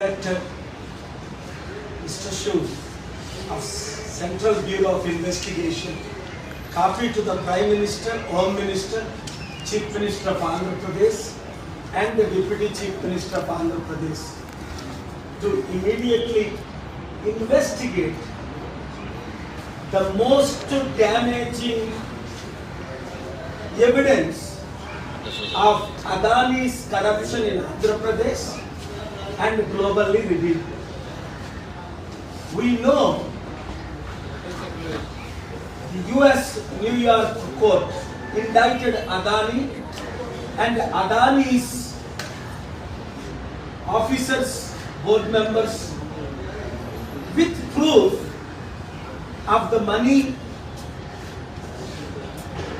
Director Mr. Shu of Central Bureau of Investigation, copy to the Prime Minister, Home Minister, Chief Minister of Andhra Pradesh and the Deputy Chief Minister of Andhra Pradesh to immediately investigate the most damaging evidence of Adani's corruption in Andhra Pradesh and globally revealed. We know the US New York court indicted Adani and Adani's officers, board members with proof of the money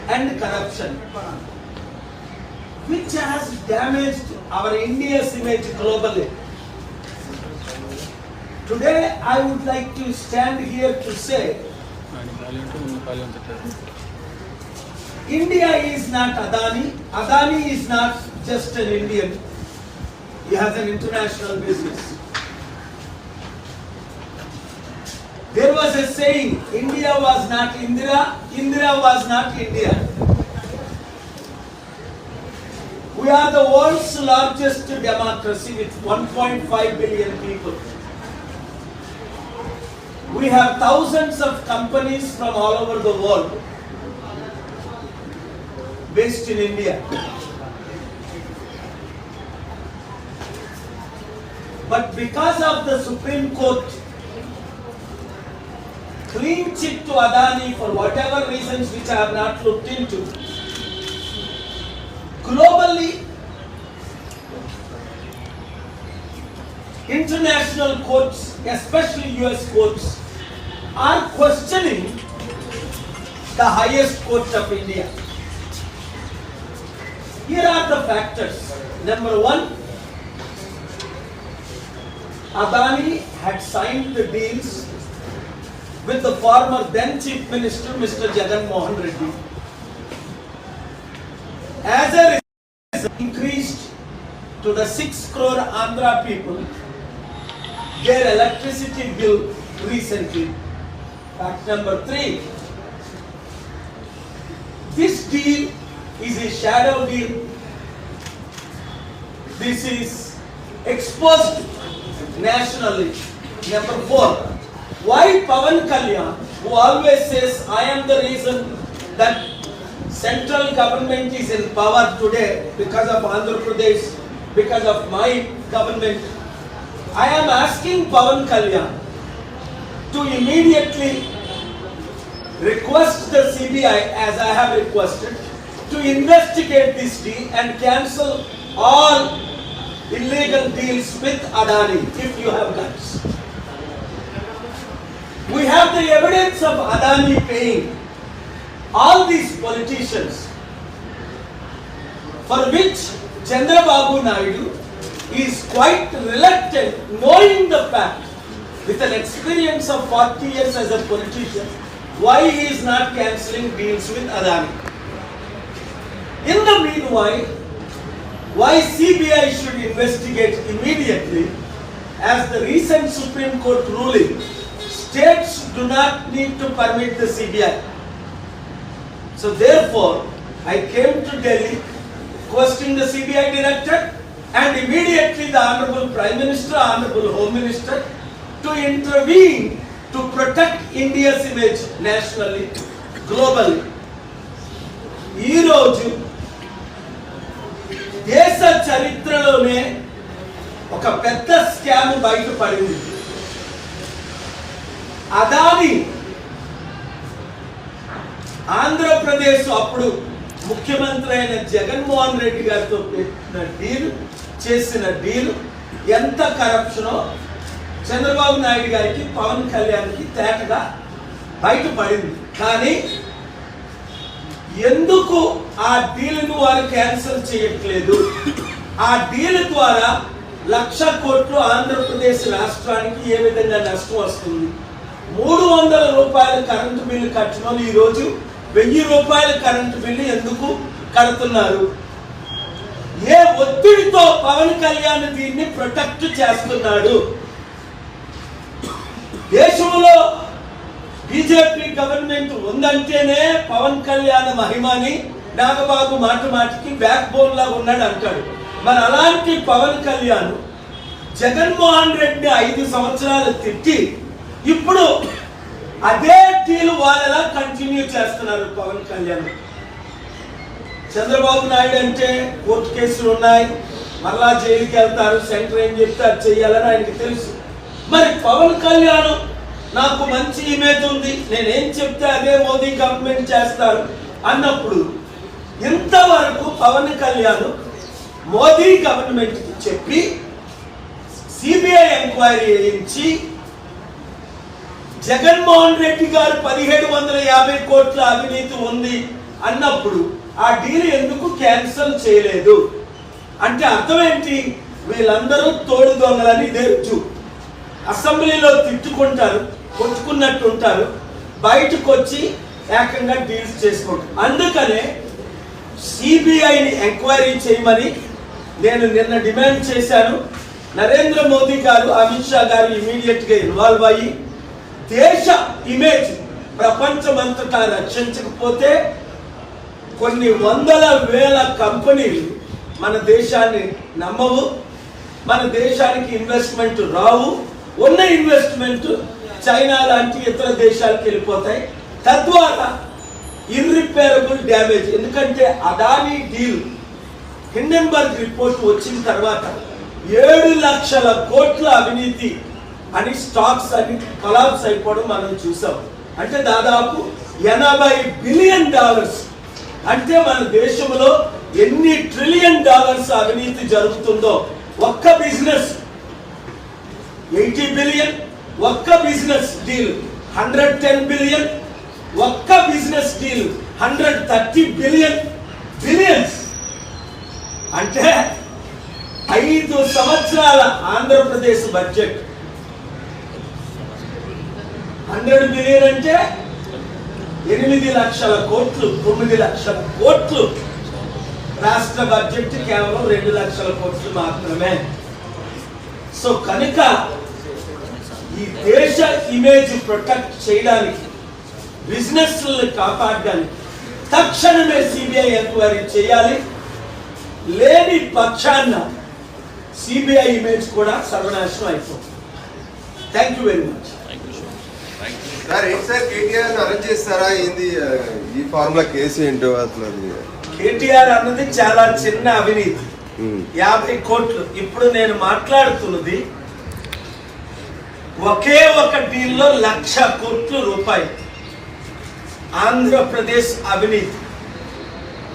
and corruption which has damaged our India's image globally. Today I would like to stand here to say India is not Adani. Adani is not just an Indian. He has an international business. There was a saying, India was not Indira, Indira was not India. We are the world's largest democracy with 1.5 billion people. We have thousands of companies from all over the world based in India. But because of the Supreme Court clean chit to Adani for whatever reasons which I have not looked into, globally, international courts, especially US courts, are questioning the highest court of India. Here are the factors. Number one, Adani had signed the deals with the former then Chief Minister Mr. Jagan Mohan Reddy. As a result, increased to the 6 crore Andhra people their electricity bill recently. Fact number three, this deal is a shadow deal. This is exposed nationally. Number four, why Pavan Kalyan, who always says, I am the reason that central government is in power today because of Andhra Pradesh, because of my government. I am asking Pavan Kalyan to immediately request the CBI, as I have requested, to investigate this deal and cancel all illegal deals with Adani, if you have guts. We have the evidence of Adani paying all these politicians, for which Chandra Chandrababu Naidu is quite reluctant, knowing the fact, with an experience of 40 years as a politician, why he is not cancelling deals with Adani. In the meanwhile, why CBI should investigate immediately, as the recent Supreme Court ruling, states do not need to permit the CBI. So therefore, I came to Delhi, questioning the CBI director, and immediately the Honorable Prime Minister, Honorable Home Minister, to intervene to protect India's image nationally, globally. ఈరోజు దేశ చరిత్రలోనే ఒక పెద్ద scam బయటపడింది అదాని ఆంధ్రప్రదేశ్ అప్పుడు ముఖ్యమంత్రి అయిన జగన్మోహన్ రెడ్డి గారితో పెట్టిన డీల్ చేసిన డీల్ ఎంత కరప్షనో చంద్రబాబు నాయుడు గారికి పవన్ కళ్యాణ్కి తేటగా బయటపడింది. కానీ ఎందుకు ఆ డీల్ను వారు క్యాన్సిల్ చేయట్లేదు? ఆ డీల్ ద్వారా లక్ష కోట్లు ఆంధ్రప్రదేశ్ రాష్ట్రానికి ఏ విధంగా నష్టం వస్తుంది? మూడు వందల రూపాయల కరెంటు బిల్లు కట్టడం ఈరోజు వెయ్యి రూపాయల కరెంటు బిల్లు ఎందుకు కడుతున్నారు? ఏ ఒత్తిడితో పవన్ కళ్యాణ్ దీన్ని ప్రొటెక్ట్ చేస్తున్నాడు? దేశంలో బీజేపీ గవర్నమెంట్ ఉందంటేనే పవన్ కళ్యాణ్ మహిమని నాగబాబు మాట మాటికి బ్యాక్ బోన్ లా ఉన్నాడు అంటాడు. మరి అలాంటి పవన్ కళ్యాణ్ జగన్మోహన్ రెడ్డి ఐదు సంవత్సరాలు తిట్టి ఇప్పుడు అదే డీల్ వాళ్ళలా కంటిన్యూ చేస్తున్నారు పవన్ కళ్యాణ్. చంద్రబాబు నాయుడు అంటే కోర్టు కేసులు ఉన్నాయి. మళ్ళా జైలుకి వెళ్తారు సెంటర్ ఏం చెప్తే అది చెయ్యాలని ఆయనకి తెలుసు. మరి పవన్ కళ్యాణ్ నాకు మంచి ఇమేజ్ ఉంది. నేనేం చెప్తే అదే మోదీ గవర్నమెంట్ చేస్తారు అన్నప్పుడు ఇంతవరకు పవన్ కళ్యాణ్ మోదీ గవర్నమెంట్కి చెప్పి సిబిఐ ఎంక్వైరీ చేయించి జగన్మోహన్ రెడ్డి గారు పదిహేడు వందల యాభై కోట్ల అవినీతి ఉంది అన్నప్పుడు ఆ డీల్ ఎందుకు క్యాన్సిల్ చేయలేదు? అంటే అర్థం ఏంటి వీళ్ళందరూ తోడు దొంగలని ఇదే అసెంబ్లీలో తిట్టుకుంటారు కొట్టుకున్నట్టు ఉంటారు బయటకు వచ్చి ఏకంగా డీల్స్ చేసుకుంటారు అందుకనే సిబిఐని ఎంక్వైరీ చేయమని నేను నిన్న డిమాండ్ చేశాను. నరేంద్ర మోదీ గారు అమిత్ షా గారు ఇమీడియట్గా ఇన్వాల్వ్ అయ్యి దేశ ఇమేజ్ ప్రపంచమంతటా రక్షించకపోతే కొన్ని వందల వేల కంపెనీలు మన దేశాన్ని నమ్మవు మన దేశానికి ఇన్వెస్ట్మెంట్ రావు. ఉన్న ఇన్వెస్ట్మెంట్ చైనా లాంటి ఇతర దేశాలకు వెళ్ళిపోతాయి. తద్వారా ఇర్రిపేరబుల్ డ్యామేజ్ ఎందుకంటే అదానీ డీల్ హిండెన్బర్గ్ రిపోర్ట్ వచ్చిన తర్వాత ఏడు లక్షల కోట్ల అవినీతి అని స్టాక్స్ అని కొలాప్స్ అయిపోవడం మనం చూసాం. అంటే దాదాపు ఎనభై బిలియన్ డాలర్స్. అంటే మన దేశంలో ఎన్ని ట్రిలియన్ డాలర్స్ అవినీతి జరుగుతుందో ఒక్క బిజినెస్. ఎయిటీ బిలియన్ ఒక్క business deal. Hundred ten billion ఒక్క business deal. Hundred thirty billion billions. అంటే ఐదు సంవత్సరాల ఆంధ్రప్రదేశ్ బడ్జెట్. హండ్రెడ్ బిలియన్ అంటే ఎనిమిది లక్షల కోట్లు తొమ్మిది లక్షల కోట్లు. రాష్ట్ర బడ్జెట్ కేవలం రెండు లక్షల కోట్లు మాత్రమే. సో కనుక ఈ దేశ ఇమేజ్ ప్రొటెక్ట్ చేయడానికి బిజినెస్ కాపాడడానికి తక్షణమే సిబిఐ ఎంక్వైరీ చేయాలి. లేని పక్షాన సిబిఐ ఇమేజ్ కూడా సర్వనాశనం అయిపోతుంది. Thank you very much sir ఏంటి సార్ కేటీఆర్ అరెస్ట్ చేస్తారా? ఏంది ఈ ఫార్ములా కేసు ఏంటో అసలు కేటీఆర్ అన్నది చాలా చిన్న అవినీతి. యాభై కోట్లు. ఇప్పుడు నేను మాట్లాడుతున్నది ఒకే ఒక డీల్లో లక్ష కోట్ల రూపాయలు. ఆంధ్రప్రదేశ్ అవినీతి.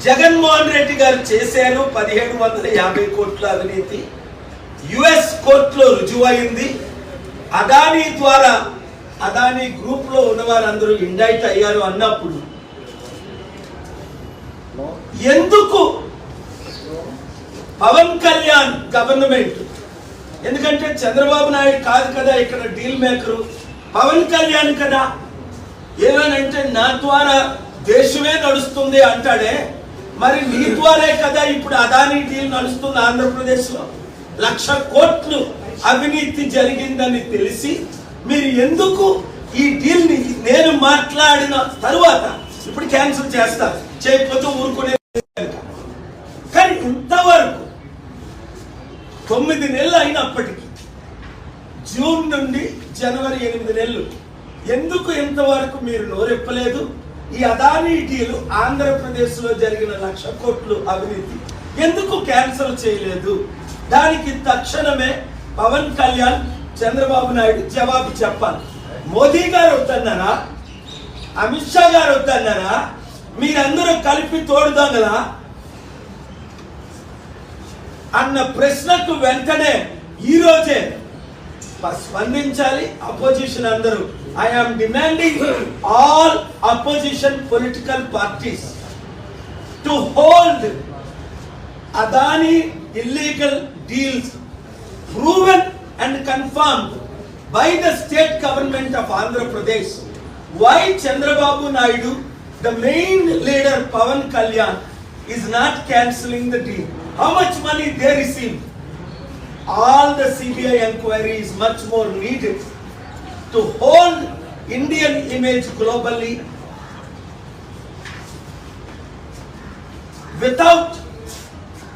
జగన్మోహన్ రెడ్డి గారు చేశారు పదిహేడు వందల యాభై కోట్ల అవినీతి. యుఎస్ కోర్టులో రుజువైంది. అదానీ ద్వారా అదాని గ్రూప్లో ఉన్న వారందరూ ఇండైట్ అయ్యారు అన్నప్పుడు ఎందుకు? పవన్ కళ్యాణ్ గవర్నమెంట్. ఎందుకంటే చంద్రబాబు నాయుడు కాదు కదా ఇక్కడ డీల్ మేకరు. పవన్ కళ్యాణ్ కదా. ఏమనంటే నా ద్వారా దేశమే నడుస్తుంది అంటాడే. మరి నీ ద్వారే కదా ఇప్పుడు అదానీ డీల్ నడుస్తుంది ఆంధ్రప్రదేశ్లో లక్ష కోట్లు అవినీతి జరిగిందని తెలిసి మీరు ఎందుకు ఈ డీల్ని నేను మాట్లాడిన తరువాత ఇప్పుడు క్యాన్సిల్ చేస్తారు చేయకపోతే ఊరుకునే కానీ ఇంతవరకు తొమ్మిది నెలలు అయినప్పటికీ జూన్ నుండి జనవరి ఎనిమిది నెలలు ఎందుకు ఇంతవరకు మీరు నోరెప్పలేదు? ఈ అదానీ డీలు ఆంధ్రప్రదేశ్లో జరిగిన లక్ష కోట్లు అవినీతి ఎందుకు క్యాన్సిల్ చేయలేదు? దానికి తక్షణమే పవన్ కళ్యాణ్ చంద్రబాబు నాయుడు జవాబు చెప్పాలి. మోదీ గారు వద్దన్నారా? అమిత్ షా గారు వద్దన్నారా? మీరందరూ కలిపి తోడుదొంగలా అన్న ప్రశ్నకు వెంటనే ఈ రోజే స్పందించాలి. అపోజిషన్ అందరూ. I'm demanding all opposition political parties to hold Adani illegal deals proven and confirmed by the state government of Andhra Pradesh why Chandrababu Naidu, the main leader Pawan Kalyan, is not cancelling the deal. How much money they received? All the CBI inquiry is much more needed to hold Indian image globally without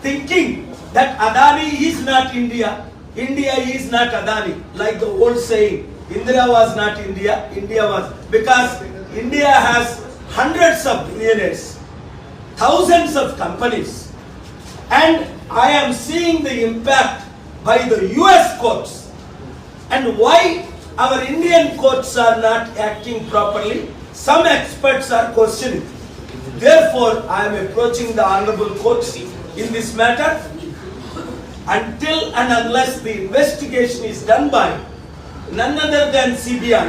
thinking that Adani is not India India is not Adani, like the old saying, Indira was not India, India was, because India has hundreds of billionaires, thousands of companies, and I am seeing the impact by the US courts and why our Indian courts are not acting properly, some experts are questioning. Therefore, I am approaching the honorable courts in this matter. Until and unless the investigation is done by none other than CBI,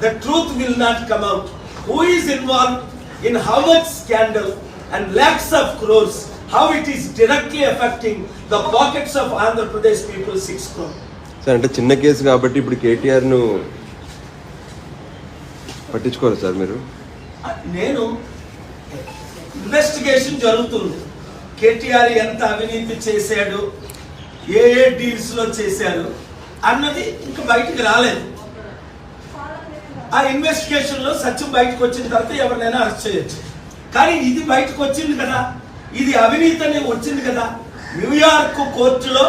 the truth will not come out. Who is involved in how much scandal and lakhs of crores, how it is directly affecting the pockets of Andhra Pradesh people, six crore. Sir అంటే చిన్న case కాబట్టి ఇప్పుడు కేటీఆర్ను పట్టించుకోరు sir మీరు నేను investigation జరుగుతుంది కేటీఆర్ ఎంత అవినీతి చేశాడు ఏ ఏ డీల్స్లో చేశాడు అన్నది ఇంకా బయటికి రాలేదు. ఆ ఇన్వెస్టిగేషన్లో సత్యం బయటకు వచ్చిన తర్వాత ఎవరినైనా అరెస్ట్ చేయొచ్చు. కానీ ఇది బయటకు వచ్చింది కదా ఇది అవినీతి అని వచ్చింది కదా న్యూయార్క్ కోర్టులో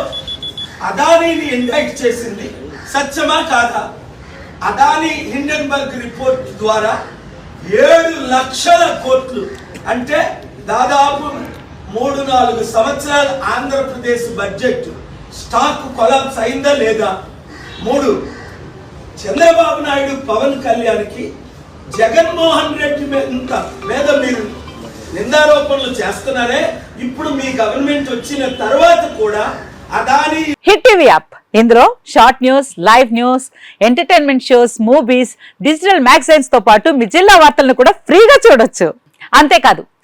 అదానీని ఇండైట్ చేసింది సత్యమా కాదా? అదానీ హిండెన్బర్గ్ రిపోర్ట్ ద్వారా ఏడు లక్షల కోట్లు అంటే దాదాపు మూడు నాలుగు సంవత్సరాలు ఆంధ్రప్రదేశ్ బడ్జెట్ స్టాక్ కొలాప్స్ అయిందా లేదా? మూడు చంద్రబాబు నాయుడు పవన్ కళ్యాణ్కి జగన్మోహన్ రెడ్డి మీద మీద మీరు నిందారోపణలు చేస్తున్నారే? ఇప్పుడు మీ గవర్నమెంట్ వచ్చిన తర్వాత కూడా అదాని హిట్ టీవీ యాప్. ఇందులో short news live news entertainment shows movies digital మ్యాగజైన్స్తో పాటు మీ జిల్లా వార్తలను కూడా ఫ్రీగా చూడొచ్చు. అంతేకాదు